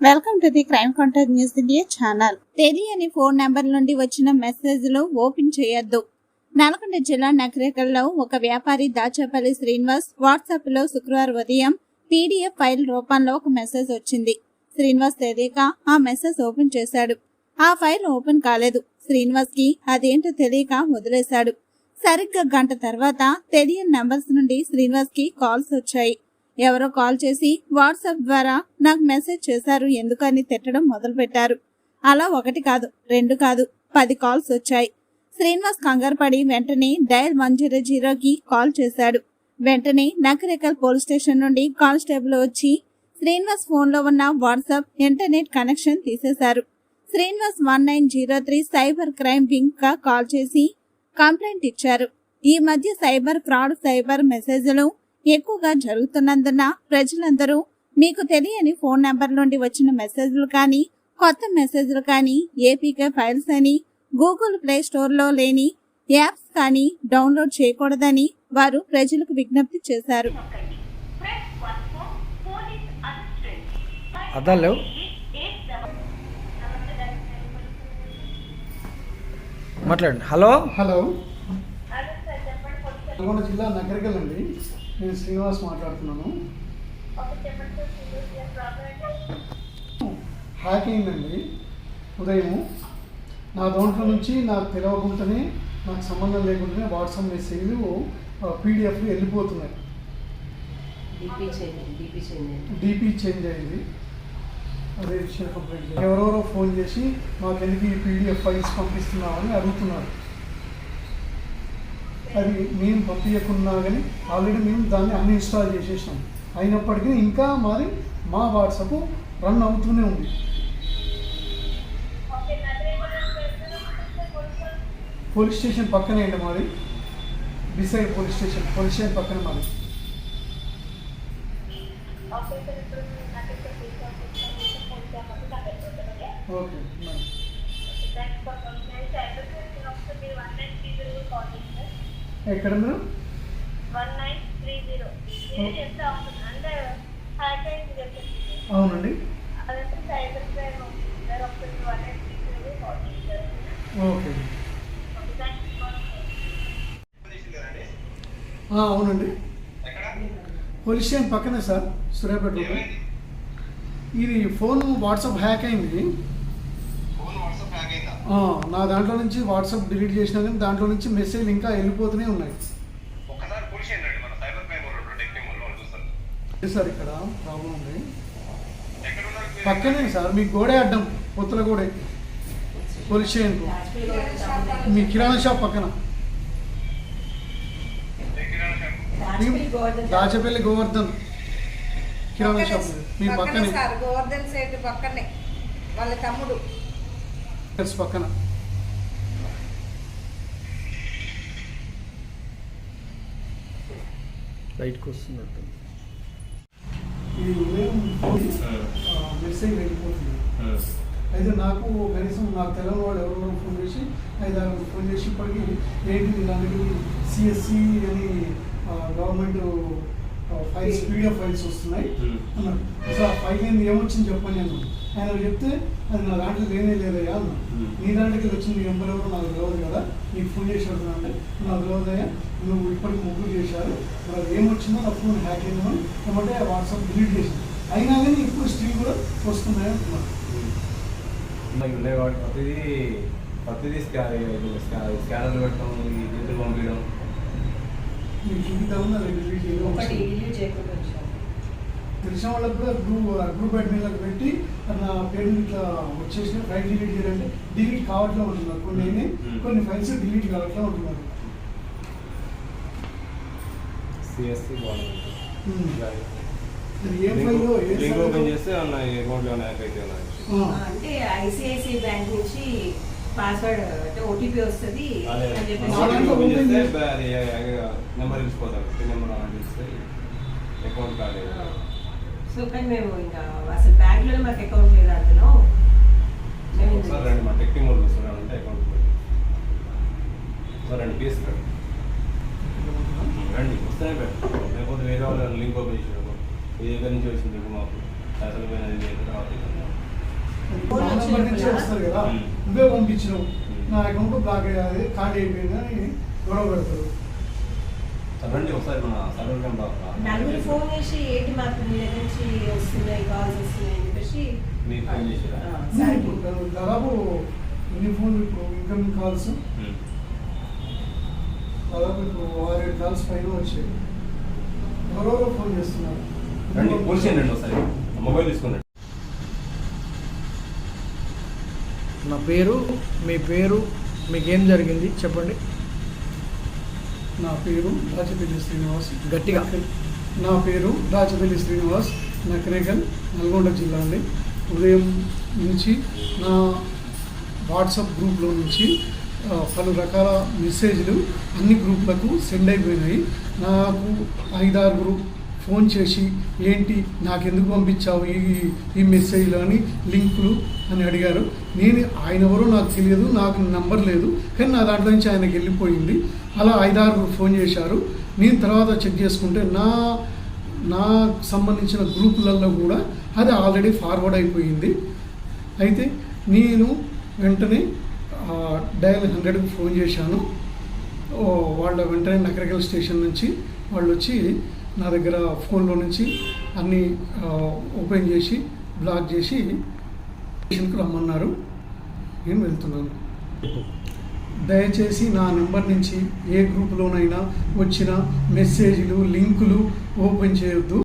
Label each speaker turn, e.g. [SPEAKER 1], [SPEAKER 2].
[SPEAKER 1] Welcome to the crime contact news India channel తెలియని phone number నుండి వచ్చిన మెసేజ్లు ఓపెన్ చేయొద్దు. నల్గొండ జిల్లా నకరేకల్లో ఒక వ్యాపారి దాచేపల్లి శ్రీనివాస్ వాట్సాప్లో శుక్రవారం ఉదయం పీడిఎఫ్ ఫైల్ రూపంలో ఒక మెసేజ్ వచ్చింది. శ్రీనివాస్ తెలియక ఆ మెసేజ్ ఓపెన్ చేశాడు. ఆ ఫైల్ ఓపెన్ కాలేదు. శ్రీనివాస్కి అదేంటో తెలియక వదిలేశాడు. సరిగ్గా గంట తర్వాత తెలియని నంబర్స్ నుండి శ్రీనివాస్కి కాల్స్ వచ్చాయి. ఎవరో కాల్ చేసి వాట్సాప్ ద్వారా నాకు మెసేజ్ చేశారు. ఎందుకని తిట్టడం మొదలుపెట్టారు. అలా ఒకటి కాదు రెండు కాదు పది కాల్స్ వచ్చాయి. శ్రీనివాస్ కంగారు పడి వెంటనే డయల్ వన్ జీరో జీరోకి కాల్ చేశాడు. వెంటనే నకరేకల్ పోలీస్ స్టేషన్ నుండి కానిస్టేబుల్ వచ్చి శ్రీనివాస్ ఫోన్లో ఉన్న వాట్సాప్ ఇంటర్నెట్ కనెక్షన్ తీసేశారు. Srinivas one nine zero three cyber crime వింగ్గా call చేసి కంప్లైంట్ ఇచ్చారు. ఈ మధ్య సైబర్ ఫ్రాడ్ సైబర్ మెసేజ్లు ఎక్కువగా జరుగుతున్నందున ప్రజలందరూ మీకు తెలియని ఫోన్ నెంబర్ నుండి వచ్చిన మెసేజ్లు కానీ కొత్త మెసేజ్లు కానీ ఏపీకే ఫైల్స్ అని గూగుల్ ప్లే స్టోర్లో లేని యాప్స్ కానీ డౌన్లోడ్ చేయకూడదని వారు ప్రజలకు విజ్ఞప్తి చేశారు.
[SPEAKER 2] మాట్లాడండి. హలో?
[SPEAKER 3] హలో. నల్గొండ జిల్లా నగరికల్ అండి నేను శ్రీనివాస్ మాట్లాడుతున్నాను. హ్యాక్ అయిందండి. ఉదయం నా దాంట్లో నుంచి నాకు తెలవకుండానే నాకు సంబంధం లేకుండానే వాట్సాప్ మెసేజ్లు పీడిఎఫ్లు వెళ్ళిపోతున్నాయి.
[SPEAKER 4] డిపి
[SPEAKER 3] చేంజ్ అయింది. అదే విషయం కంప్లైంట్. ఎవరెవరో ఫోన్ చేసి మాకు ఎందుకు ఈ పీడిఎఫ్ ఫైల్స్ పంపిస్తున్నామని అడుగుతున్నారు. అది మేము పంపించకున్నా కానీ ఆల్రెడీ మేము దాన్ని అన్ఇన్స్టాల్ చేసేసాం అయినప్పటికీ ఇంకా మాది మా వాట్సాప్ రన్ అవుతూనే ఉంది. పోలీస్ స్టేషన్ పక్కనే అండి మాది. Beside police station police station పక్కనే మాది. Okay madam. ఎక్కడ మీరు అవునండి. ఓకే అవునండి. పోలీస్ స్టేషన్ పక్కనే సార్ సూర్యాపేట ఇది ఫోన్ వాట్సాప్ హ్యాక్ అయింది
[SPEAKER 5] ఫోన్ వాట్సాప్ హ్యాక్ అయిందా
[SPEAKER 3] ఆ, నా దాంట్లో నుంచి వాట్సాప్ డిలీట్ చేసినా కానీ దాంట్లో నుంచి మెసేజ్ ఇంకా వెళ్ళిపోతూనే ఉన్నాయి. సార్ ఇక్కడ ప్రాబ్లం ఉంది? పక్కనే సార్ మీ గోడే అడ్డం పొత్తుల గోడే. పోలీస్ స్టేషన్కు మీ కిరాణా షాప్ పక్కన.
[SPEAKER 5] ఏ కిరాణా షాప్?
[SPEAKER 4] దాచిపెల్లి గోవర్ధన్
[SPEAKER 3] కిరాణా షాప్. మీ పక్కనే.
[SPEAKER 6] సార్ గోవర్ధన్ సేటు పక్కనే. వాళ్ళ తమ్ముడు.
[SPEAKER 3] పక్కన.
[SPEAKER 2] బయటకు వస్తున్నట్టు
[SPEAKER 3] ఇది ఉదయం మెసేజ్ వెళ్ళిపోతుంది. అయితే నాకు కనీసం నాకు తెలియని వాళ్ళు ఎవరెవరో ఫోన్ చేసి ఐదారు ఫోన్ చేసి ఇప్పటికి ఏంటి దానికి సిఎస్సి అని గవర్నమెంట్ ఫైల్స్ పీడిఎఫ్ ఫైల్స్ వస్తున్నాయి. అన్నారు. అసలు ఆ ఫైల్ ఏంది ఏమొచ్చింది చెప్పని నేను ఆయన చెప్తే అది నా దాంట్లో లేనే లేదయ్యా అన్న నీ దాంట్లోకి వచ్చింది నెంబర్ ఎవరో నాకు తెలియదు కదా నీకు ఫోన్ చేసి అంటే నాకు తెలియదయ్యా నువ్వు ఇప్పటికి ముగ్గురు చేశారు మరి అది ఏమొచ్చిందో నా ఫోన్ హ్యాక్ అయిందని ఏమంటే వాట్సాప్ డిలీట్ చేసింది. అయినా కానీ ఇప్పుడు స్టిల్ కూడా వస్తున్నాయి
[SPEAKER 7] కాబట్టి ప్రతిదీ ప్రతిదీ స్కాన్ స్కానర్లు పెట్టడం ఈ చేతులు పంపించడం
[SPEAKER 3] మీకు చూపిద్దామని అది డిలీట్ చేయడం
[SPEAKER 4] ఒకటి చేయకుండా వచ్చాను
[SPEAKER 3] తెలిసిన వాళ్ళకి కూడా గ్రూప్ గ్రూప్ అడ్మిన్లకు పెట్టి నా పేరు ఇట్లా వచ్చేసి ఫైల్ డిలీట్ చేయాలంటే డిలీట్ కావట్లే ఉంటున్నారు. కొన్ని. కొన్ని ఫైల్స్ డిలీట్ కావట్లే ఉంటున్నారు.
[SPEAKER 7] సిఎస్సి
[SPEAKER 4] అంటే ఐసిఐసిఐ బ్యాంక్ నుంచి పాస్వర్డ్ అంటే ఓటీపీ వస్తుంది.
[SPEAKER 7] అదే.
[SPEAKER 4] అని
[SPEAKER 7] నెంబర్ పిన్ నెంబర్ ఆన్ చేస్తే అకౌంట్ కాలేదు
[SPEAKER 4] సో కానీ మేము ఇంకా అసలు బ్యాంక్లో మాకు అకౌంట్ లేదు అందులో.
[SPEAKER 7] ఒకసారి రండి మా మోడ్ చూస్తున్నాం అంటే అకౌంట్ సార్ రండి తీసుకురండి రండి వస్తేనే పెట్టు లేకపోతే వేరే వాళ్ళు లింక్ ఓపెన్ చేసినప్పుడు ఏ దగ్గర నుంచి వచ్చింది మాకు. అసలు పోయినది తర్వాత
[SPEAKER 3] నువ్వే పంపించినావు నా అకౌంట్ బ్లాక్ అయ్యాది ఖాళీ అయిపోయింది అని గొడవ పెడతారు.
[SPEAKER 7] రండి ఒకసారి మన సర్వర్
[SPEAKER 4] నలుగురు ఫోన్ చేసి ఏంటి మాకు మీ దగ్గర నుంచి వస్తున్నాయి కాల్స్ వస్తున్నాయి అని చెప్పేసి
[SPEAKER 7] ఫోన్ చేసిరా?
[SPEAKER 3] ఇప్పుడు దాదాపు ఎన్ని ఇప్పుడు ఇన్కమింగ్ కాల్స్. దాదాపు ఇప్పుడు ఆరేడు కాల్స్ పైన వచ్చాయి. ఎవరెవరో ఫోన్ చేస్తున్నారు.
[SPEAKER 7] రండి పోలీస్ ఒకసారి. మొబైల్ తీసుకుని
[SPEAKER 2] నా పేరు మీ పేరు మీకేం జరిగింది? చెప్పండి.
[SPEAKER 3] నా పేరు రాజపల్లి శ్రీనివాస్.
[SPEAKER 2] గట్టిగా.
[SPEAKER 3] నా పేరు రాజపల్లి శ్రీనివాస్. నకరేకల్ నల్గొండ జిల్లా అండి. ఉదయం నుంచి నా వాట్సాప్ గ్రూప్లో నుంచి పలు రకాల మెసేజ్లు అన్ని గ్రూప్లకు సెండ్ అయిపోయినాయి. నాకు ఐదారుగురు ఫోన్ చేసి ఏంటి నాకెందుకు పంపించావు ఈ ఈ మెసేజ్లు? అని లింకులు అని అడిగారు. నేను ఆయన ఎవరో నాకు తెలియదు నాకు నంబర్ లేదు కానీ నా దాంట్లో నుంచి ఆయనకి వెళ్ళిపోయింది. అలా ఐదారు ఫోన్ చేశారు. నేను తర్వాత చెక్ చేసుకుంటే నా నా సంబంధించిన గ్రూపులలో కూడా అది ఆల్రెడీ ఫార్వర్డ్ అయిపోయింది. అయితే నేను వెంటనే డయల్ హండ్రెడ్కి ఫోన్ చేశాను. వాళ్ళ వెంటనే నకరకల్ స్టేషన్ నుంచి వాళ్ళు వచ్చి నా దగ్గర ఫోన్లో నుంచి అన్నీ ఓపెన్ చేసి బ్లాక్ చేసి స్టేషన్కి రమ్మన్నారు. నేను వెళ్తున్నాను. దయచేసి నా నెంబర్ నుంచి ఏ గ్రూప్లోనైనా వచ్చిన మెసేజ్లు లింకులు ఓపెన్ చేయొద్దు.